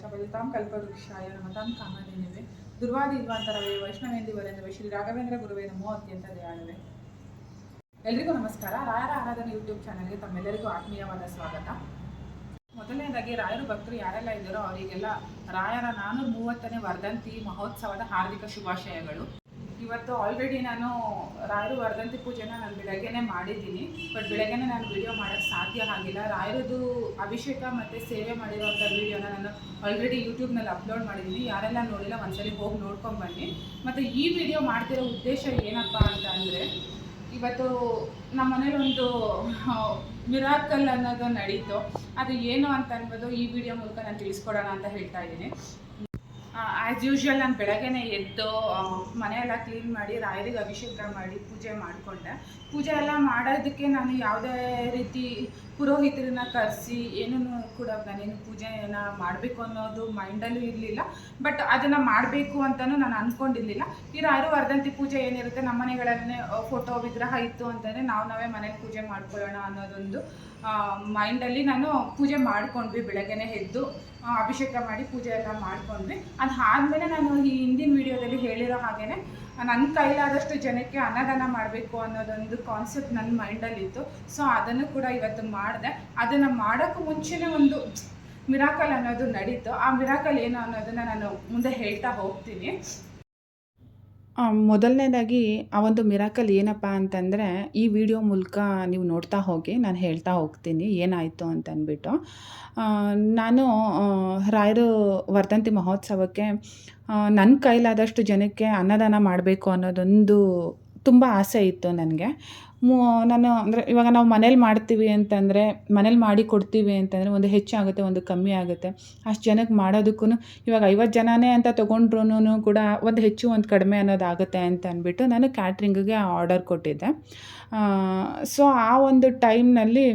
ಚ ಬಲಿತಾಂ ಕಲ್ಪವೃಕ್ಷಾಯ ನಮತಾಂ ಕಾಮಧೇನವೇ ದುರ್ವಾದಿ ವೈಷ್ಣವೇಂದಿ ವೈಷ್ಣವೇಂದಿವರೆಂದವೇ ಶ್ರೀ ರಾಘವೇಂದ್ರ ಗುರುವೇ ನಮೋ ಅತ್ಯಂತ ದಯಾಳುವೆ. ಎಲ್ರಿಗೂ ನಮಸ್ಕಾರ. ರಾಯರ ಆರಾಧನೆ ಯೂಟ್ಯೂಬ್ ಚಾನಲ್ಗೆ ತಮ್ಮೆಲ್ಲರಿಗೂ ಆತ್ಮೀಯವಾದ ಸ್ವಾಗತ. ಮೊದಲನೇದಾಗಿ, ರಾಯರು ಭಕ್ತರು ಯಾರೆಲ್ಲ ಇದ್ದಾರೋ ಅವರಿಗೆಲ್ಲ ರಾಯರ ನಾನೂರ ಮೂವತ್ತನೇ ವರ್ಧಂತಿ ಮಹೋತ್ಸವದ ಹಾರ್ದಿಕ ಶುಭಾಶಯಗಳು. ಇವತ್ತು ಆಲ್ರೆಡಿ ನಾನು ರಾಯರು ವರ್ಧಂತಿ ಪೂಜೆನ ನಾನು ಬೆಳಗ್ಗೆನೆ ಮಾಡಿದ್ದೀನಿ. ಬಟ್ ಬೆಳಗ್ಗೆನೇ ನಾನು ವಿಡಿಯೋ ಮಾಡೋಕ್ಕೆ ಸಾಧ್ಯ ಆಗಿಲ್ಲ. ರಾಯರದು ಅಭಿಷೇಕ ಮತ್ತು ಸೇವೆ ಮಾಡಿರೋಂಥ ವಿಡಿಯೋನ ನಾನು ಆಲ್ರೆಡಿ ಯೂಟ್ಯೂಬ್ನಲ್ಲಿ ಅಪ್ಲೋಡ್ ಮಾಡಿದ್ದೀನಿ. ಯಾರೆಲ್ಲ ನೋಡಿಲ್ಲ ಒಂದ್ಸಲಿ ಹೋಗಿ ನೋಡ್ಕೊಂಡು ಬನ್ನಿ. ಮತ್ತು ಈ ವಿಡಿಯೋ ಮಾಡ್ತಿರೋ ಉದ್ದೇಶ ಏನಪ್ಪ ಅಂತ ಅಂದರೆ, ಇವತ್ತು ನಮ್ಮ ಮನೇಲಿ ಒಂದು ಮಿರಾಕಲ್ ಅನ್ನೋದು ನಡೀತು. ಅದು ಏನು ಅಂತ ಅನ್ಬೋದು ಈ ವಿಡಿಯೋ ಮೂಲಕ ನಾನು ತಿಳಿಸ್ಕೊಡೋಣ ಅಂತ ಹೇಳ್ತಾ ಇದ್ದೀನಿ. ಆ್ಯಸ್ ಯೂಶ್ವಲ್ ನಾನು ಬೆಳಗ್ಗೆನೆ ಎದ್ದು ಮನೆಯೆಲ್ಲ ಕ್ಲೀನ್ ಮಾಡಿ, ರಾಯರಿಗೆ ಅಭಿಷೇಕ ಮಾಡಿ, ಪೂಜೆ ಮಾಡಿಕೊಂಡೆ. ಪೂಜೆ ಎಲ್ಲ ಮಾಡೋದಕ್ಕೆ ನಾನು ಯಾವುದೇ ರೀತಿ ಪುರೋಹಿತರನ್ನ ಕರೆಸಿ ಏನೂ ಕೂಡ ನಾನೇನು ಪೂಜೆನ ಮಾಡಬೇಕು ಅನ್ನೋದು ಮೈಂಡಲ್ಲೂ ಇರಲಿಲ್ಲ. ಬಟ್ ಅದನ್ನು ಮಾಡಬೇಕು ಅಂತಲೂ ನಾನು ಅಂದ್ಕೊಂಡಿರಲಿಲ್ಲ ಇರೋ ಆರು ವರ್ಧಂತಿ ಪೂಜೆ ಏನಿರುತ್ತೆ ನಮ್ಮ ಮನೆಗಳನ್ನೇ ಫೋಟೋ ವಿಗ್ರಹ ಇತ್ತು ಅಂತಂದರೆ ನಾವು ನಾವೇ ಮನೇಲಿ ಪೂಜೆ ಮಾಡ್ಕೊಳ್ಳೋಣ ಅನ್ನೋದೊಂದು ಮೈಂಡಲ್ಲಿ ನಾನು ಪೂಜೆ ಮಾಡ್ಕೊಂಡ್ವಿ ಬೆಳಗ್ಗೆನೆ ಎದ್ದು ಅಭಿಷೇಕ ಮಾಡಿ ಪೂಜೆ ಎಲ್ಲ ಮಾಡ್ಕೊಂಡ್ವಿ. ಅದು ಆದಮೇಲೆ ನಾನು ಈ ಹಿಂದಿನ ವಿಡಿಯೋದಲ್ಲಿ ಹೇಳಿರೋ ಹಾಗೇನೆ ನನ್ನ ಕೈಲಾದಷ್ಟು ಜನಕ್ಕೆ ಅನ್ನದಾನ ಮಾಡಬೇಕು ಅನ್ನೋದೊಂದು ಕಾನ್ಸೆಪ್ಟ್ ನನ್ನ ಮೈಂಡಲ್ಲಿತ್ತು ಸೊ ಅದನ್ನು ಕೂಡ ಇವತ್ತು ಮಾಡಿದೆ. ಅದನ್ನು ಮಾಡೋಕ್ಕೂ ಮುಂಚೆನೇ ಒಂದು ಮಿರಾಕಲ್ ಅನ್ನೋದು ನಡೀತು. ಆ ಮಿರಾಕಲ್ ಏನು ಅನ್ನೋದನ್ನು ನಾನು ಮುಂದೆ ಹೇಳ್ತಾ ಹೋಗ್ತೀನಿ. ಮೊದಲನೇದಾಗಿ ಆ ಒಂದು ಮಿರಾಕಲ್ ಏನಪ್ಪ ಅಂತಂದರೆ, ಈ ವಿಡಿಯೋ ಮೂಲಕ ನೀವು ನೋಡ್ತಾ ಹೋಗಿ, ನಾನು ಹೇಳ್ತಾ ಹೋಗ್ತೀನಿ, ಏನಾಯಿತು ಅಂತ ಅಂದ್ಬಿಟ್ಟು ನಾನು ರಾಯರು ವರ್ಧಂತಿ ಮಹೋತ್ಸವಕ್ಕೆ ನನ್ನ ಕೈಲಾದಷ್ಟು ಜನಕ್ಕೆ ಅನ್ನದಾನ ಮಾಡಬೇಕು ಅನ್ನೋದೊಂದು ತುಂಬ ಆಸೆ ಇತ್ತು ನನಗೆ. ನಾನು ಅಂದರೆ ಇವಾಗ ನಾವು ಮನೇಲಿ ಮಾಡ್ತೀವಿ ಅಂತಂದರೆ, ಮನೇಲಿ ಮಾಡಿ ಕೊಡ್ತೀವಿ ಅಂತಂದರೆ ಒಂದು ಹೆಚ್ಚಾಗುತ್ತೆ, ಒಂದು ಕಮ್ಮಿ ಆಗುತ್ತೆ. ಅಷ್ಟು ಜನಕ್ಕೆ ಮಾಡೋದಕ್ಕೂ ಇವಾಗ ಐವತ್ತು ಜನನೇ ಅಂತ ತೊಗೊಂಡ್ರೂ ಕೂಡ ಒಂದು ಹೆಚ್ಚು, ಒಂದು ಕಡಿಮೆ ಅನ್ನೋದಾಗುತ್ತೆ ಅಂತ ಅಂದ್ಬಿಟ್ಟು ನಾನು ಕ್ಯಾಟ್ರಿಂಗಿಗೆ ಆರ್ಡರ್ ಕೊಟ್ಟಿದ್ದೆ. ಸೊ ಆ ಒಂದು ಟೈಮ್ನಲ್ಲಿ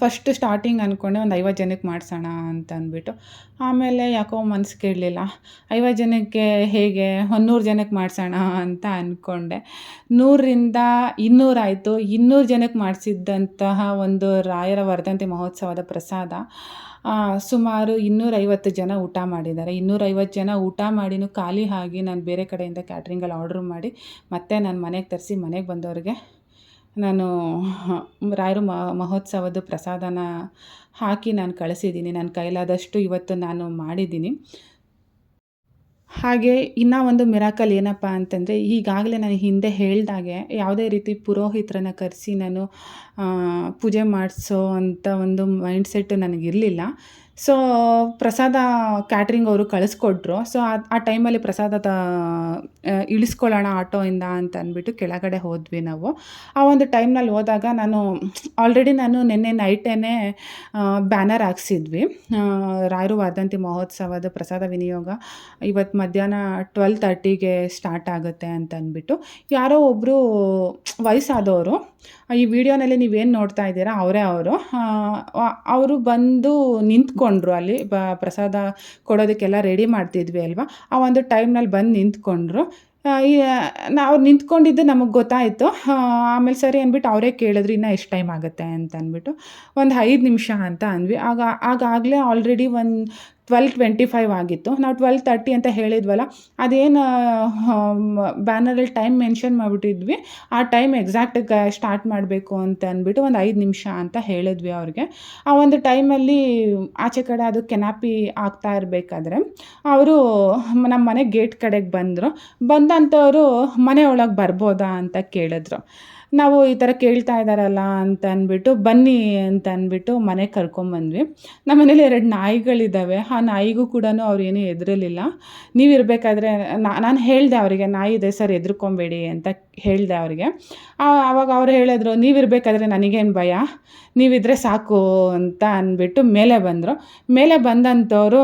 ಫಸ್ಟ್ ಸ್ಟಾರ್ಟಿಂಗ್ ಅಂದ್ಕೊಂಡೆ ಒಂದು ಐವತ್ತು ಜನಕ್ಕೆ ಮಾಡಿಸೋಣ ಅಂತ ಅಂದ್ಬಿಟ್ಟು. ಆಮೇಲೆ ಯಾಕೋ ಮನ್ಸು ಕೇಳಲಿಲ್ಲ. ಐವತ್ತು ಜನಕ್ಕೆ ಹೇಗೆ? ಒಂದು ಜನಕ್ಕೆ ಮಾಡಿಸೋಣ ಅಂತ ಅಂದ್ಕೊಂಡೆ ನೂರರಿಂದ ಇನ್ನೂರಾಯಿತು ಇನ್ನೂರು ಜನಕ್ಕೆ ಮಾಡಿಸಿದ್ದಂತಹ ಒಂದು ರಾಯರ ವರ್ಧಂತಿ ಮಹೋತ್ಸವದ ಪ್ರಸಾದ ಸುಮಾರು ಇನ್ನೂರೈವತ್ತು ಜನ ಊಟ ಮಾಡಿದ್ದಾರೆ. ಇನ್ನೂರೈವತ್ತು ಜನ ಊಟ ಮಾಡಿನೂ ಖಾಲಿ ಆಗಿ ನಾನು ಬೇರೆ ಕಡೆಯಿಂದ ಕ್ಯಾಟ್ರಿಂಗಲ್ಲಿ ಆರ್ಡ್ರ್ ಮಾಡಿ ಮತ್ತೆ ನಾನು ಮನೆಗೆ ತರಿಸಿ ಮನೆಗೆ ಬಂದವ್ರಿಗೆ ನಾನು ರಾಯರು ಮಹೋತ್ಸವದ ಪ್ರಸಾದನ ಹಾಕಿ ನಾನು ಕಳಿಸಿದ್ದೀನಿ. ನನ್ನ ಕೈಲಾದಷ್ಟು ಇವತ್ತು ನಾನು ಮಾಡಿದ್ದೀನಿ. ಹಾಗೆ ಇನ್ನೂ ಒಂದು ಮಿರಾಕಲ್ ಏನಪ್ಪ ಅಂತಂದರೆ ಈಗಾಗಲೇ ನಾನು ಹಿಂದೆ ಹೇಳಿದಾಗೆ ಯಾವುದೇ ರೀತಿ ಪುರೋಹಿತರನ್ನ ಕರೆಸಿ ನಾನು ಪೂಜೆ ಮಾಡಿಸೋ ಅಂತ ಒಂದು ಮೈಂಡ್ಸೆಟ್ ನನಗಿರಲಿಲ್ಲ. ಸೊ ಪ್ರಸಾದ ಕ್ಯಾಟ್ರಿಂಗ್ ಅವರು ಕಳಿಸ್ಕೊಟ್ರು. ಸೊ ಆ ಆ ಟೈಮಲ್ಲಿ ಪ್ರಸಾದ ಇಳಿಸ್ಕೊಳ್ಳೋಣ ಆಟೋಯಿಂದ ಅಂತ ಅಂದ್ಬಿಟ್ಟು ಕೆಳಗಡೆ ಹೋದ್ವಿ ನಾವು. ಆ ಒಂದು ಟೈಮ್ನಲ್ಲಿ ಹೋದಾಗ ನಾನು ಆಲ್ರೆಡಿ ನಾನು ನಿನ್ನೆ ನೈಟೇ ಬ್ಯಾನರ್ ಹಾಕ್ಸಿದ್ವಿ. ರಾಯರು ವಾದಂತಿ ಮಹೋತ್ಸವದ ಪ್ರಸಾದ ವಿನಿಯೋಗ ಇವತ್ತು ಮಧ್ಯಾಹ್ನ ಟ್ವೆಲ್ ತರ್ಟಿಗೆ ಸ್ಟಾರ್ಟ್ ಆಗುತ್ತೆ ಅಂತ ಅಂದ್ಬಿಟ್ಟು. ಯಾರೋ ಒಬ್ಬರು ವಯಸ್ಸಾದವರು, ಈ ವಿಡಿಯೋನಲ್ಲಿ ನೀವೇನು ನೋಡ್ತಾ ಇದ್ದೀರಾ? ಅವರೇ ಅವರು. ಅವರು ಬಂದು ನಿಂತ್ಕೊಂಡ್ರು ಅಲ್ಲಿ, ಬ, ಪ್ರಸಾದ ಕೊಡೋದಕ್ಕೆಲ್ಲ ರೆಡಿ ಮಾಡ್ತಿದ್ವಿ ಅಲ್ವಾ? ಆ ಒಂದು ಟೈಮ್ನಲ್ಲಿ ಬಂದು ನಿಂತ್ಕೊಂಡ್ರು. ನಾವು ನಿಂತ್ಕೊಂಡಿದ್ದು ನಮಗೆ ಗೊತ್ತಾಯಿತು. ಆಮೇಲೆ ಸರಿ ಅಂದ್ಬಿಟ್ಟು ಅವರೇ ಕೇಳಿದ್ರು, ಇನ್ನೂ ಎಷ್ಟು ಟೈಮ್ ಆಗುತ್ತೆ? ಅಂತ ಅಂದ್ಬಿಟ್ಟು ಒಂದು ಐದು ನಿಮಿಷ ಅಂತ ಅಂದ್ವಿ. ಆಗ, ಆಗಾಗಲೇ ಆಲ್ರೆಡಿ ಒಂದು ಟ್ವೆಲ್ ಟ್ವೆಂಟಿ ಫೈವ್ ಆಗಿತ್ತು. ನಾವು ಟ್ವೆಲ್ ತರ್ಟಿ ಅಂತ ಹೇಳಿದ್ವಲ್ಲ, ಅದೇನು ಬ್ಯಾನರಲ್ಲಿ ಟೈಮ್ ಮೆನ್ಷನ್ ಮಾಡಿಬಿಟ್ಟಿದ್ವಿ. ಆ ಟೈಮ್ ಎಕ್ಸಾಕ್ಟ್ ಸ್ಟಾರ್ಟ್ ಮಾಡಬೇಕು ಅಂತ ಅಂದ್ಬಿಟ್ಟು ಒಂದು ಐದು ನಿಮಿಷ ಅಂತ ಹೇಳಿದ್ವಿ ಅವ್ರಿಗೆ. ಆ ಒಂದು ಟೈಮಲ್ಲಿ ಆಚೆ ಕಡೆ ಅದು ಕೆನಾಪಿ ಆಗ್ತಾ ಇರಬೇಕಾದ್ರೆ, ಅವರು ನಮ್ಮ ಮನೆ ಗೇಟ್ ಕಡೆಗೆ ಬಂದರು. ಬಂದಂಥವರು ಮನೆ ಒಳಗೆ ಬರ್ಬೋದಾ ಅಂತ ಕೇಳಿದ್ರು. ನಾವು ಈ ಥರ ಕೇಳ್ತಾ ಇದ್ದಾರಲ್ಲ ಅಂತ ಅಂದ್ಬಿಟ್ಟು, ಬನ್ನಿ ಅಂತ ಅಂದ್ಬಿಟ್ಟು ಮನೆಗೆ ಕರ್ಕೊಂಬಂದ್ವಿ ನಮ್ಮ ಮನೇಲಿ ಎರಡು ನಾಯಿಗಳಿದ್ದಾವೆ. ಆ ನಾಯಿಗೂ ಕೂಡ ಅವ್ರು ಏನೂ ಹೆದರಲಿಲ್ಲ. ನೀವು ಇರಬೇಕಾದ್ರೆ ನಾನು ಹೇಳಿದೆ ಅವರಿಗೆ, ನಾಯಿ ಇದೆ ಸರ್ ಎದ್ರುಕೊಂಬೇಡಿ ಅಂತ ಹೇಳಿದೆ ಅವರಿಗೆ. ಆವಾಗ ಅವ್ರು ಹೇಳಿದ್ರು ನೀವಿರಬೇಕಾದ್ರೆ ನನಗೇನು ಭಯ? ನೀವಿದ್ರೆ ಸಾಕು ಅಂತ ಅಂದ್ಬಿಟ್ಟು ಮೇಲೆ ಬಂದರು. ಮೇಲೆ ಬಂದಂಥವ್ರು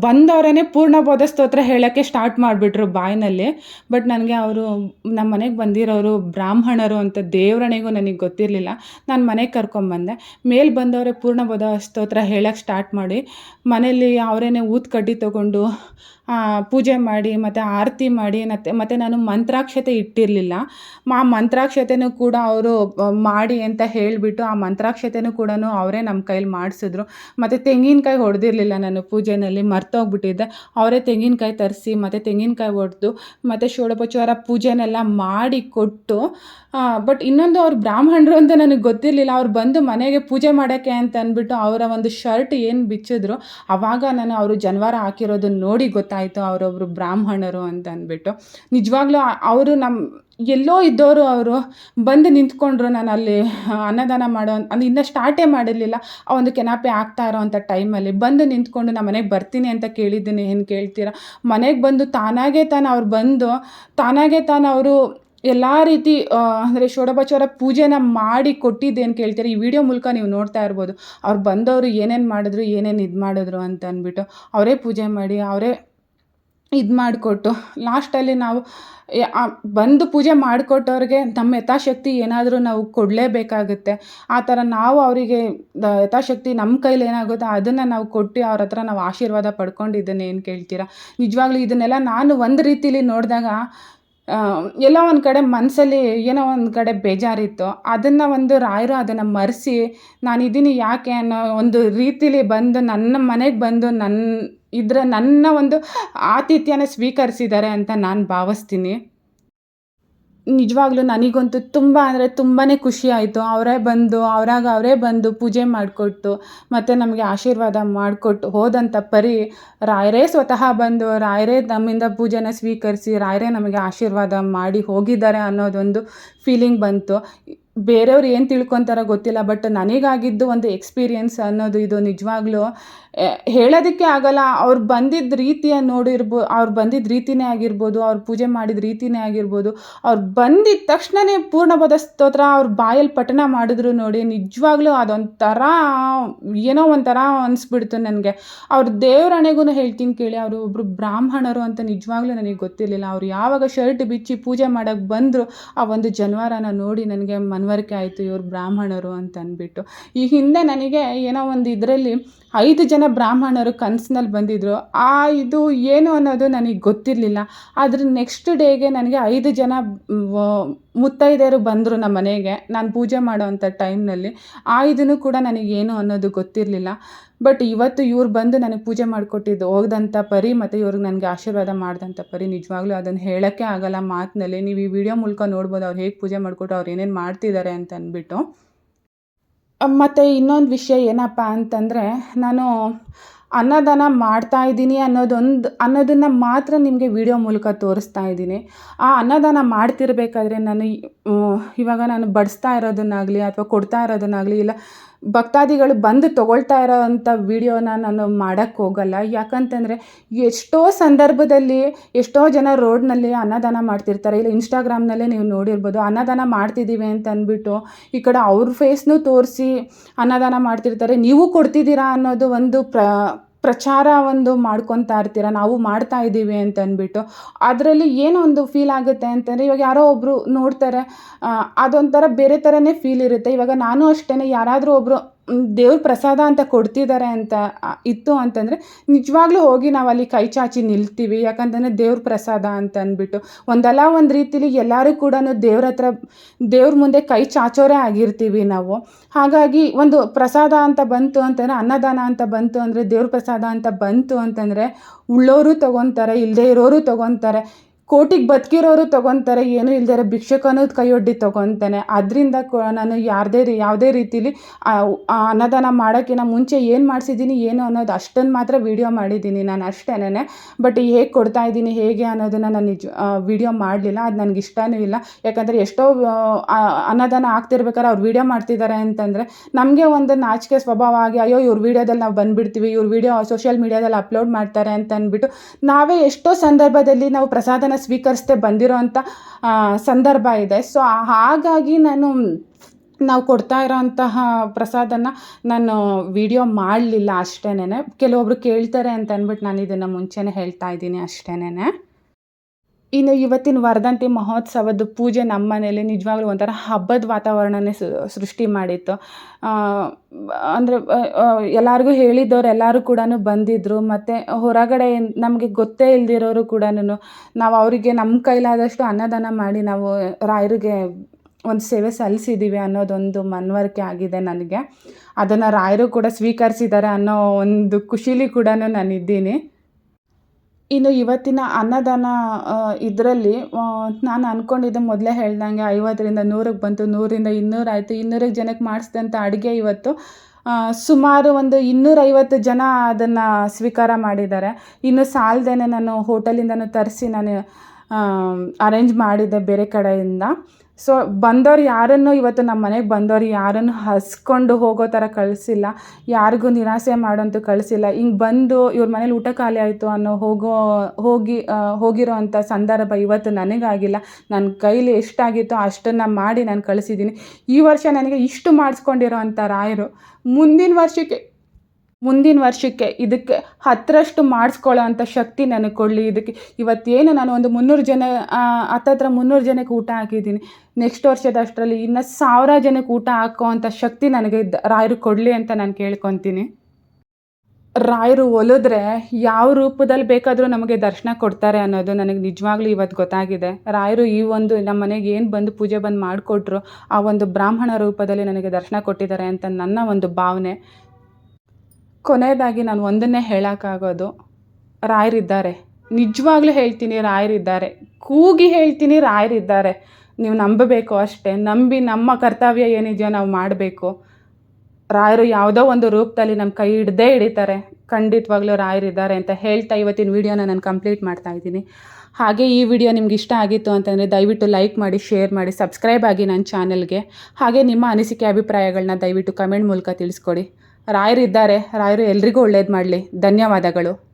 ಬಂದವರೇ ಪೂರ್ಣಬೋಧ ಸ್ತೋತ್ರ ಹೇಳೋಕ್ಕೆ ಸ್ಟಾರ್ಟ್ ಮಾಡಿಬಿಟ್ರು ಬಾಯಿನಲ್ಲಿ. ಬಟ್ ನನಗೆ ಅವರು ನಮ್ಮ ಮನೆಗೆ ಬಂದಿರೋರು ಬ್ರಾಹ್ಮಣರು ಅಂತ ದೇವರಣೆಗೂ ನನಗೆ ಗೊತ್ತಿರಲಿಲ್ಲ. ನಾನು ಮನೆಗೆ ಕರ್ಕೊಂಬಂದೆ ಮೇಲೆ ಬಂದವರೇ ಪೂರ್ಣಬೋಧ ಸ್ತೋತ್ರ ಹೇಳೋಕ್ಕೆ ಸ್ಟಾರ್ಟ್ ಮಾಡಿ ಮನೆಯಲ್ಲಿ ಅವರೇನೆ ಊದ್ಕಡ್ಡಿ ತೊಗೊಂಡು ಪೂಜೆ ಮಾಡಿ, ಮತ್ತು ಆರತಿ ಮಾಡಿ, ಮತ್ತು ಮತ್ತು ನಾನು ಮಂತ್ರಾಕ್ಷತೆ ಇಟ್ಟಿರಲಿಲ್ಲ. ಆ ಮಂತ್ರಾಕ್ಷತೆನೂ ಕೂಡ ಅವರು ಮಾಡಿ ಅಂತ ಹೇಳಿಬಿಟ್ಟು ಆ ಮಂತ್ರಾಕ್ಷತೆನೂ ಕೂಡ ಅವರೇ ನಮ್ಮ ಕೈಲಿ ಮಾಡಿಸಿದ್ರು. ಮತ್ತು ತೆಂಗಿನಕಾಯಿ ಹೊಡೆದಿರಲಿಲ್ಲ ನಾನು ಪೂಜೆಯಲ್ಲಿ ಮರ್ತೋಗ್ಬಿಟ್ಟಿದ್ದೆ. ಅವರೇ ತೆಂಗಿನಕಾಯಿ ತರಿಸಿ, ಮತ್ತು ತೆಂಗಿನಕಾಯಿ ಹೊಡೆದು ಮತ್ತು ಷೋಡೋಪಚಾರ ಪೂಜೆನೆಲ್ಲ ಮಾಡಿ ಕೊಟ್ಟು ಬಟ್ ಇನ್ನೊಂದು ಅವ್ರು ಬ್ರಾಹ್ಮಣರು ಅಂತ ನನಗೆ ಗೊತ್ತಿರಲಿಲ್ಲ. ಅವ್ರು ಬಂದು ಮನೆಗೆ ಪೂಜೆ ಮಾಡೋಕ್ಕೆ ಅಂತ ಅಂದ್ಬಿಟ್ಟು ಅವರ ಒಂದು ಶರ್ಟ್ ಏನು ಬಿಚ್ಚಿದ್ರು ಆವಾಗ ನಾನು ಅವರು ಜನವಾರ ಹಾಕಿರೋದನ್ನ ನೋಡಿ ಗೊತ್ತಾಯಿತು ಅವರೊಬ್ಬರು ಬ್ರಾಹ್ಮಣರು ಅಂತ ಅಂದ್ಬಿಟ್ಟು ನಿಜವಾಗ್ಲೂ ಅವರು ನಮ್ಮ ಎಲ್ಲೋ ಇದ್ದವರು ಅವರು ಬಂದು ನಿಂತ್ಕೊಂಡ್ರು ನಾನು ಅಲ್ಲಿ ಅನ್ನದಾನ ಮಾಡೋ ಅಂದ್ರೆ ಇನ್ನೂ ಸ್ಟಾರ್ಟೇ ಮಾಡಿರಲಿಲ್ಲ. ಆ ಒಂದು ಕೆನಾಪೆ ಆಗ್ತಾ ಇರೋವಂಥ ಟೈಮಲ್ಲಿ ಬಂದು ನಿಂತ್ಕೊಂಡು ನಮ್ಮ ಮನೆಗೆ ಬರ್ತೀನಿ ಅಂತ ಕೇಳಿದ್ದೀನಿ, ಏನು ಕೇಳ್ತೀರಾ? ಮನೆಗೆ ಬಂದು ತಾನಾಗೆ ತಾನು ಅವ್ರು ಬಂದು, ತಾನಾಗೆ ತಾನು ಅವರು ಎಲ್ಲ ರೀತಿ ಅಂದರೆ ಷೋಡೋಪಚಾರ ಪೂಜೆನ ಮಾಡಿ ಕೊಟ್ಟಿದ್ದೇನು ಕೇಳ್ತೀರಾ? ಈ ವಿಡಿಯೋ ಮೂಲಕ ನೀವು ನೋಡ್ತಾ ಇರ್ಬೋದು. ಅವ್ರು ಬಂದವರು ಏನೇನು ಮಾಡಿದ್ರು, ಏನೇನು ಇದು ಮಾಡಿದ್ರು ಅಂತ ಅಂದ್ಬಿಟ್ಟು ಅವರೇ ಪೂಜೆ ಮಾಡಿ, ಅವರೇ ಇದು ಮಾಡಿಕೊಟ್ಟು ಲಾಸ್ಟಲ್ಲಿ ನಾವು ಬಂದು ಪೂಜೆ ಮಾಡಿಕೊಟ್ಟವ್ರಿಗೆ ನಮ್ಮ ಯಥಾಶಕ್ತಿ ಏನಾದರೂ ನಾವು ಕೊಡಲೇಬೇಕಾಗುತ್ತೆ. ಆ ಥರ ನಾವು ಅವರಿಗೆ ಯಥಾಶಕ್ತಿ ನಮ್ಮ ಕೈಲಿ ಏನಾಗುತ್ತೋ ಅದನ್ನು ನಾವು ಕೊಟ್ಟು ಅವ್ರ ಹತ್ರ ನಾವು ಆಶೀರ್ವಾದ ಪಡ್ಕೊಂಡಿದ್ದೇನೆ, ಏನು ಕೇಳ್ತೀರಾ? ನಿಜವಾಗ್ಲೂ ಇದನ್ನೆಲ್ಲ ನಾನು ಒಂದು ರೀತಿಲಿ ನೋಡಿದಾಗ ಎಲ್ಲೋ ಒಂದು ಕಡೆ ಮನಸ್ಸಲ್ಲಿ ಏನೋ ಒಂದು ಕಡೆ ಬೇಜಾರಿತ್ತು. ಅದನ್ನು ಒಂದು ರಾಯರು ಅದನ್ನು ಮರೆಸಿ, ನಾನಿದ್ದೀನಿ ಯಾಕೆ ಅನ್ನೋ ಒಂದು ರೀತಿಲಿ ಬಂದು ನನ್ನ ಮನೆಗೆ ಬಂದು ನನ್ನ ಇದರ ನನ್ನ ಒಂದು ಆತಿಥ್ಯನ ಸ್ವೀಕರಿಸಿದ್ದಾರೆ ಅಂತ ನಾನು ಭಾವಿಸ್ತೀನಿ. ನಿಜವಾಗ್ಲೂ ನನಗಂತೂ ತುಂಬ ಅಂದರೆ ತುಂಬಾ ಖುಷಿ ಆಯಿತು. ಅವರೇ ಬಂದು, ಅವರಾಗ ಅವರೇ ಬಂದು ಪೂಜೆ ಮಾಡಿಕೊಟ್ಟು, ಮತ್ತು ನಮಗೆ ಆಶೀರ್ವಾದ ಮಾಡಿಕೊಟ್ಟು ಹೋದಂಥ ಪರಿ ರಾಯರೇ ಸ್ವತಃ ಬಂದು, ರಾಯರೇ ನಮ್ಮಿಂದ ಪೂಜೆನ ಸ್ವೀಕರಿಸಿ, ರಾಯರೇ ನಮಗೆ ಆಶೀರ್ವಾದ ಮಾಡಿ ಹೋಗಿದ್ದಾರೆ ಅನ್ನೋದೊಂದು ಫೀಲಿಂಗ್ ಬಂತು. ಬೇರೆಯವ್ರು ಏನು ತಿಳ್ಕೊತಾರೋ ಗೊತ್ತಿಲ್ಲ ಬಟ್ ನನಗಾಗಿದ್ದು ಒಂದು ಎಕ್ಸ್ಪೀರಿಯೆನ್ಸ್ ಅನ್ನೋದು ಇದು ನಿಜವಾಗ್ಲೂ ಹೇಳೋದಕ್ಕೆ ಆಗಲ್ಲ. ಅವ್ರು ಬಂದಿದ್ದ ರೀತಿಯ ನೋಡಿರ್ಬೋ, ಅವ್ರು ಬಂದಿದ್ದ ರೀತಿನೇ ಆಗಿರ್ಬೋದು, ಅವ್ರು ಪೂಜೆ ಮಾಡಿದ ರೀತಿನೇ ಆಗಿರ್ಬೋದು, ಅವ್ರು ಬಂದಿದ್ದ ತಕ್ಷಣವೇ ಪೂರ್ಣಬೋಧ ಸ್ತೋತ್ರ ಅವ್ರ ಬಾಯಲ್ಲಿ ಪಠಣ ಮಾಡಿದ್ರು ನೋಡಿ, ನಿಜವಾಗ್ಲೂ ಅದೊಂಥರ, ಏನೋ ಒಂಥರ ಅನಿಸ್ಬಿಡ್ತು ನನಗೆ. ಅವ್ರ ದೇವರಣೆಗೂ ಹೇಳ್ತೀನಿ ಕೇಳಿ, ಅವರು ಒಬ್ಬರು ಬ್ರಾಹ್ಮಣರು ಅಂತ ನಿಜವಾಗ್ಲೂ ನನಗೆ ಗೊತ್ತಿರಲಿಲ್ಲ. ಅವ್ರು ಯಾವಾಗ ಶರ್ಟ್ ಬಿಚ್ಚಿ ಪೂಜೆ ಮಾಡೋಕ್ಕೆ ಬಂದರು, ಆ ಒಂದು ಜನವಾರನ ನೋಡಿ ನನಗೆ ಮನವರಿಕೆ ಆಯಿತು, ಇವರು ಬ್ರಾಹ್ಮಣರು ಅಂತ ಅಂದ್ಬಿಟ್ಟು ಈ ಹಿಂದೆ ನನಗೆ ಏನೋ ಒಂದು ಇದರಲ್ಲಿ ಐದು ಜನ ಬ್ರಾಹ್ಮಣರು ಕನಸಿನಲ್ಲಿ ಬಂದಿದ್ದರು ಆ ಇದು ಏನು ಅನ್ನೋದು ನನಗೆ ಗೊತ್ತಿರಲಿಲ್ಲ. ಆದರೆ ನೆಕ್ಸ್ಟ್ ಡೇಗೆ ನನಗೆ ಐದು ಜನ ಮುತ್ತೈದೆಯರು ಬಂದರು ನಮ್ಮ ಮನೆಗೆ. ನಾನು ಪೂಜೆ ಮಾಡೋವಂಥ ಟೈಮ್ನಲ್ಲಿ ಆ ಇದನ್ನು ಕೂಡ ನನಗೇನು ಅನ್ನೋದು ಗೊತ್ತಿರಲಿಲ್ಲ. ಬಟ್ ಇವತ್ತು ಇವ್ರು ಬಂದು ನನಗೆ ಪೂಜೆ ಮಾಡಿಕೊಟ್ಟಿದ್ದು ಹೋಗ್ದಂಥ ಪರಿ, ಮತ್ತು ಇವ್ರಿಗೆ ನನಗೆ ಆಶೀರ್ವಾದ ಮಾಡಿದಂಥ ಪರಿ. ನಿಜವಾಗ್ಲೂ ಅದನ್ನು ಹೇಳೋಕ್ಕೆ ಆಗಲ್ಲ ಮಾತಿನಲ್ಲಿ. ನೀವು ಈ ವಿಡಿಯೋ ಮೂಲಕ ನೋಡ್ಬೋದು ಅವ್ರು ಹೇಗೆ ಪೂಜೆ ಮಾಡಿಕೊಟ್ಟು ಅವ್ರು ಏನೇನು ಮಾಡ್ತಿದ್ದಾರೆ ಅಂತ ಅಂದ್ಬಿಟ್ಟು. ಮತ್ತು ಇನ್ನೊಂದು ವಿಷಯ ಏನಪ್ಪ ಅಂತಂದರೆ, ನಾನು ಅನ್ನದಾನ ಮಾಡ್ತಾ ಇದ್ದೀನಿ ಅನ್ನೋದೊಂದು, ಅನ್ನೋದನ್ನು ಮಾತ್ರ ನಿಮಗೆ ವಿಡಿಯೋ ಮೂಲಕ ತೋರಿಸ್ತಾ ಇದ್ದೀನಿ. ಆ ಅನ್ನದಾನ ಮಾಡ್ತಿರ್ಬೇಕಾದ್ರೆ ನಾನು ಇವಾಗ ನಾನು ಬಡಿಸ್ತಾ ಇರೋದನ್ನಾಗಲಿ ಅಥವಾ ಕೊಡ್ತಾ ಇರೋದನ್ನಾಗಲಿ, ಇಲ್ಲ ಭಕ್ತಾದಿಗಳು ಬಂದು ತೊಗೊಳ್ತಾ ಇರೋವಂಥ ವೀಡಿಯೋನ ನಾನು ಮಾಡೋಕ್ಕೆ ಹೋಗಲ್ಲ. ಯಾಕಂತಂದರೆ ಎಷ್ಟೋ ಸಂದರ್ಭದಲ್ಲಿ ಎಷ್ಟೋ ಜನ ರೋಡ್ನಲ್ಲಿ ಅನ್ನದಾನ ಮಾಡ್ತಿರ್ತಾರೆ. ಇಲ್ಲ ಇನ್ಸ್ಟಾಗ್ರಾಮ್ನಲ್ಲೇ ನೀವು ನೋಡಿರ್ಬೋದು, ಅನ್ನದಾನ ಮಾಡ್ತಿದ್ದೀವಿ ಅಂತ ಅಂದ್ಬಿಟ್ಟು ಈ ಕಡೆ ಅವ್ರ ಫೇಸ್ನೂ ತೋರಿಸಿ ಅನ್ನದಾನ ಮಾಡ್ತಿರ್ತಾರೆ. ನೀವು ಕೊಡ್ತಿದ್ದೀರಾ ಅನ್ನೋದು ಒಂದು ಪ್ರ ಪ್ರಚಾರ ಒಂದು ಮಾಡ್ಕೊತಾ ಇರ್ತೀರ? ನಾವು ಮಾಡ್ತಾ ಇದ್ದೀವಿ ಅಂತ ಅಂದ್ಬಿಟ್ಟು. ಅದರಲ್ಲಿ ಏನೋ ಒಂದು ಫೀಲ್ ಆಗುತ್ತೆ ಅಂತಂದರೆ ಇವಾಗ ಯಾರೋ ಒಬ್ಬರು ನೋಡ್ತಾರೆ ಅದೊಂಥರ ಬೇರೆ ಥರನೇ ಫೀಲ್ ಇರುತ್ತೆ. ಇವಾಗ ನಾನು ಅಷ್ಟೇ ಯಾರಾದರೂ ಒಬ್ಬರು ದೇವ್ರ ಪ್ರಸಾದ ಅಂತ ಕೊಡ್ತಿದ್ದಾರೆ ಅಂತ ಇತ್ತು ಅಂತಂದರೆ ನಿಜವಾಗ್ಲೂ ಹೋಗಿ ನಾವು ಅಲ್ಲಿ ಕೈ ಚಾಚಿ ನಿಲ್ತೀವಿ. ಯಾಕಂತಂದರೆ ದೇವ್ರ ಪ್ರಸಾದ ಅಂತ ಅಂದ್ಬಿಟ್ಟು. ಒಂದಲ್ಲ ಒಂದು ರೀತಿಲಿ ಎಲ್ಲರೂ ಕೂಡ ದೇವ್ರ ಹತ್ರ, ದೇವ್ರ ಮುಂದೆ ಕೈ ಚಾಚೋರೇ ಆಗಿರ್ತೀವಿ ನಾವು. ಹಾಗಾಗಿ ಒಂದು ಪ್ರಸಾದ ಅಂತ ಬಂತು ಅಂತಂದರೆ, ಅನ್ನದಾನ ಅಂತ ಬಂತು ಅಂದರೆ ದೇವ್ರ ಪ್ರಸಾದ ಅಂತ ಬಂತು ಅಂತಂದರೆ ಉಳ್ಳೋರು ತೊಗೊತಾರೆ ಇಲ್ಲದೇ ಇರೋರು ತೊಗೊತಾರೆ. ಕೋಟಿಗೆ ಬದುಕಿರೋರು ತೊಗೊತಾರೆ, ಏನೂ ಇಲ್ದಿರ ಭಿಕ್ಷುಕನೂ ಕೈಯೊಡ್ಡಿ ತೊಗೊತಾನೆ. ಅದರಿಂದ ನಾನು ಯಾರದೇ ರೀ, ಯಾವುದೇ ರೀತಿಲಿ ಅನ್ನದಾನ ಮಾಡೋಕ್ಕಿಂತ ಮುಂಚೆ ಏನು ಮಾಡಿಸಿದ್ದೀನಿ, ಏನು ಅನ್ನೋದು ಅಷ್ಟನ್ನು ಮಾತ್ರ ವೀಡಿಯೋ ಮಾಡಿದ್ದೀನಿ ನಾನು ಅಷ್ಟೇನೆ ಬಟ್ ಹೇಗೆ ಕೊಡ್ತಾ ಇದ್ದೀನಿ, ಹೇಗೆ ಅನ್ನೋದನ್ನು ನಾನು ನಿಜ ವೀಡಿಯೋ ಮಾಡಲಿಲ್ಲ, ಅದು ನನಗೆ ಇಷ್ಟವೂ ಇಲ್ಲ. ಯಾಕಂದರೆ ಎಷ್ಟೋ ಅನ್ನದಾನ ಆಗ್ತಿರ್ಬೇಕಾದ್ರೆ ಅವ್ರು ವೀಡಿಯೋ ಮಾಡ್ತಿದ್ದಾರೆ ಅಂತಂದರೆ ನಮಗೆ ಒಂದು ನಾಚಿಕೆ ಸ್ವಭಾವ ಆಗಿ, ಅಯ್ಯೋ ಇವ್ರ ವೀಡಿಯೋದಲ್ಲಿ ನಾವು ಬಂದುಬಿಡ್ತೀವಿ, ಇವ್ರ ವೀಡಿಯೋ ಸೋಷಿಯಲ್ ಮೀಡಿಯಾದಲ್ಲಿ ಅಪ್ಲೋಡ್ ಮಾಡ್ತಾರೆ ಅಂತ ಅಂದ್ಬಿಟ್ಟು ನಾವೇ ಎಷ್ಟೋ ಸಂದರ್ಭದಲ್ಲಿ ನಾವು ಪ್ರಸಾದನ ಸ್ವೀಕರಿಸದೆ ಬಂದಿರೋ ಅಂಥ ಸಂದರ್ಭ ಇದೆ. ಸೊ ಹಾಗಾಗಿ ನಾನು ನಾವು ಕೊಡ್ತಾ ಇರೋಂತಹ ಪ್ರಸಾದನ ನಾನು ವಿಡಿಯೋ ಮಾಡಲಿಲ್ಲ ಅಷ್ಟೇನೆ ಕೆಲವೊಬ್ರು ಕೇಳ್ತಾರೆ ಅಂತ ಅಂದ್ಬಿಟ್ಟು ನಾನು ಇದನ್ನು ಮುಂಚೆನೇ ಹೇಳ್ತಾ ಇದ್ದೀನಿ ಅಷ್ಟೇನೆ ಇನ್ನು ಇವತ್ತಿನ ವರದಂತಿ ಮಹೋತ್ಸವದ ಪೂಜೆ ನಮ್ಮ ಮನೇಲಿ ನಿಜವಾಗ್ಲೂ ಒಂಥರ ಹಬ್ಬದ ವಾತಾವರಣನೇ ಸೃಷ್ಟಿ ಮಾಡಿತ್ತು. ಅಂದರೆ ಎಲ್ಲರಿಗೂ ಹೇಳಿದ್ದವ್ರು ಎಲ್ಲರೂ ಕೂಡ ಬಂದಿದ್ದರು ಮತ್ತು ಹೊರಗಡೆ ನಮಗೆ ಗೊತ್ತೇ ಇಲ್ದಿರೋರು ಕೂಡ ನಾವು ಅವರಿಗೆ ನಮ್ಮ ಕೈಲಾದಷ್ಟು ಅನ್ನದಾನ ಮಾಡಿ ನಾವು ರಾಯರಿಗೆ ಒಂದು ಸೇವೆ ಸಲ್ಲಿಸಿದ್ದೀವಿ ಅನ್ನೋದೊಂದು ಮನವರಿಕೆ ಆಗಿದೆ ನನಗೆ. ಅದನ್ನು ರಾಯರು ಕೂಡ ಸ್ವೀಕರಿಸಿದ್ದಾರೆ ಅನ್ನೋ ಒಂದು ಖುಷಿಲಿ ಕೂಡ ನಾನಿದ್ದೀನಿ. ಇನ್ನು ಇವತ್ತಿನ ಅನ್ನದಾನ ಇದರಲ್ಲಿ ನಾನು ಅಂದ್ಕೊಂಡಿದ್ದೆ ಮೊದಲೇ ಹೇಳ್ದಂಗೆ ಐವತ್ತರಿಂದ ನೂರಕ್ಕೆ ಬಂತು ನೂರಿಂದ ಇನ್ನೂರು ಆಯಿತು, ಇನ್ನೂರಕ್ಕೆ ಜನಕ್ಕೆ ಮಾಡಿಸಿದಂಥ ಅಡುಗೆ ಇವತ್ತು ಸುಮಾರು ಒಂದು ಇನ್ನೂರೈವತ್ತು ಜನ ಅದನ್ನು ಸ್ವೀಕಾರ ಮಾಡಿದ್ದಾರೆ. ಇನ್ನು ಸಾಲದೇನೆ ನಾನು ಹೋಟೆಲಿಂದಲೂ ತರಿಸಿ ನಾನು ಅರೇಂಜ್ ಮಾಡಿದ್ದೆ ಬೇರೆ ಕಡೆಯಿಂದ. ಸೊ ಬಂದವ್ರು ಯಾರನ್ನು ಇವತ್ತು ನಮ್ಮ ಮನೆಗೆ ಬಂದವ್ರು ಯಾರನ್ನು ಹಸ್ಕೊಂಡು ಹೋಗೋ ಥರ ಕಳಿಸಿಲ್ಲ, ಯಾರಿಗೂ ನಿರಾಸೆ ಮಾಡೋಂತೂ ಕಳಿಸಿಲ್ಲ. ಹಿಂಗೆ ಬಂದು ಇವ್ರ ಮನೇಲಿ ಊಟ ಖಾಲಿ ಆಯಿತು ಅನ್ನೋ ಹೋಗೋ, ಹೋಗಿ ಹೋಗಿರೋ ಅಂಥ ಸಂದರ್ಭ ಇವತ್ತು ನನಗಾಗಿಲ್ಲ. ನನ್ನ ಕೈಲಿ ಎಷ್ಟಾಗಿತ್ತೋ ಅಷ್ಟನ್ನು ಮಾಡಿ ನಾನು ಕಳಿಸಿದ್ದೀನಿ. ಈ ವರ್ಷ ನನಗೆ ಇಷ್ಟು ಮಾಡಿಸ್ಕೊಂಡಿರೋ ಅಂಥ ರಾಯರು, ಮುಂದಿನ ವರ್ಷಕ್ಕೆ ಮುಂದಿನ ವರ್ಷಕ್ಕೆ ಇದಕ್ಕೆ ಹತ್ತರಷ್ಟು ಮಾಡಿಸ್ಕೊಳ್ಳೋ ಅಂಥ ಶಕ್ತಿ ನನಗೆ ಕೊಡಲಿ. ಇದಕ್ಕೆ ಇವತ್ತೇನು ನಾನು ಒಂದು ಮುನ್ನೂರು ಜನ ಹತ್ತತ್ರ ಮುನ್ನೂರು ಜನಕ್ಕೆ ಊಟ ಹಾಕಿದ್ದೀನಿ. ನೆಕ್ಸ್ಟ್ ವರ್ಷದಷ್ಟರಲ್ಲಿ ಇನ್ನು ಸಾವಿರ ಜನಕ್ಕೆ ಊಟ ಹಾಕೋ ಅಂಥ ಶಕ್ತಿ ನನಗೆ ರಾಯರು ಕೊಡಲಿ ಅಂತ ನಾನು ಕೇಳ್ಕೊತೀನಿ. ರಾಯರು ಒಲಿದ್ರೆ ಯಾವ ರೂಪದಲ್ಲಿ ಬೇಕಾದರೂ ನಮಗೆ ದರ್ಶನ ಕೊಡ್ತಾರೆ ಅನ್ನೋದು ನನಗೆ ನಿಜವಾಗ್ಲೂ ಇವತ್ತು ಗೊತ್ತಾಗಿದೆ. ರಾಯರು ಈ ಒಂದು ನಮ್ಮ ಮನೆಗೆ ಏನು ಬಂದು ಪೂಜೆ ಬಂದು ಮಾಡಿಕೊಟ್ರು ಆ ಒಂದು ಬ್ರಾಹ್ಮಣ ರೂಪದಲ್ಲಿ ನನಗೆ ದರ್ಶನ ಕೊಟ್ಟಿದ್ದಾರೆ ಅಂತ ನನ್ನ ಒಂದು ಭಾವನೆ. ಕೊನೆಯದಾಗಿ ನಾನು ಒಂದನ್ನೇ ಹೇಳೋಕ್ಕಾಗೋದು, ರಾಯರಿದ್ದಾರೆ. ನಿಜವಾಗ್ಲೂ ಹೇಳ್ತೀನಿ, ರಾಯರಿದ್ದಾರೆ. ಕೂಗಿ ಹೇಳ್ತೀನಿ, ರಾಯರಿದ್ದಾರೆ. ನೀವು ನಂಬಬೇಕು ಅಷ್ಟೇ. ನಂಬಿ ನಮ್ಮ ಕರ್ತವ್ಯ ಏನಿದೆಯೋ ನಾವು ಮಾಡಬೇಕು. ರಾಯರು ಯಾವುದೋ ಒಂದು ರೂಪದಲ್ಲಿ ನಮ್ಮ ಕೈ ಹಿಡ್ದೇ ಹಿಡಿತಾರೆ. ಖಂಡಿತವಾಗ್ಲೂ ರಾಯರಿದ್ದಾರೆ ಅಂತ ಹೇಳ್ತಾ ಇವತ್ತಿನ ವೀಡಿಯೋನ ನಾನು ಕಂಪ್ಲೀಟ್ ಮಾಡ್ತಾ ಇದ್ದೀನಿ. ಹಾಗೆ ಈ ವಿಡಿಯೋ ನಿಮ್ಗೆ ಇಷ್ಟ ಆಗಿತ್ತು ಅಂತಂದರೆ ದಯವಿಟ್ಟು ಲೈಕ್ ಮಾಡಿ, ಶೇರ್ ಮಾಡಿ, ಸಬ್ಸ್ಕ್ರೈಬ್ ಆಗಿ ನನ್ನ ಚಾನಲ್ಗೆ. ಹಾಗೆ ನಿಮ್ಮ ಅನಿಸಿಕೆ, ಅಭಿಪ್ರಾಯಗಳನ್ನ ದಯವಿಟ್ಟು ಕಮೆಂಟ್ ಮೂಲಕ ತಿಳಿಸ್ಕೊಡಿ. ರಾಯರಿದ್ದಾರೆ ರಾಯರು ಎಲ್ರಿಗೂ ಒಳ್ಳೇದು ಮಾಡಲಿ. ಧನ್ಯವಾದಗಳು.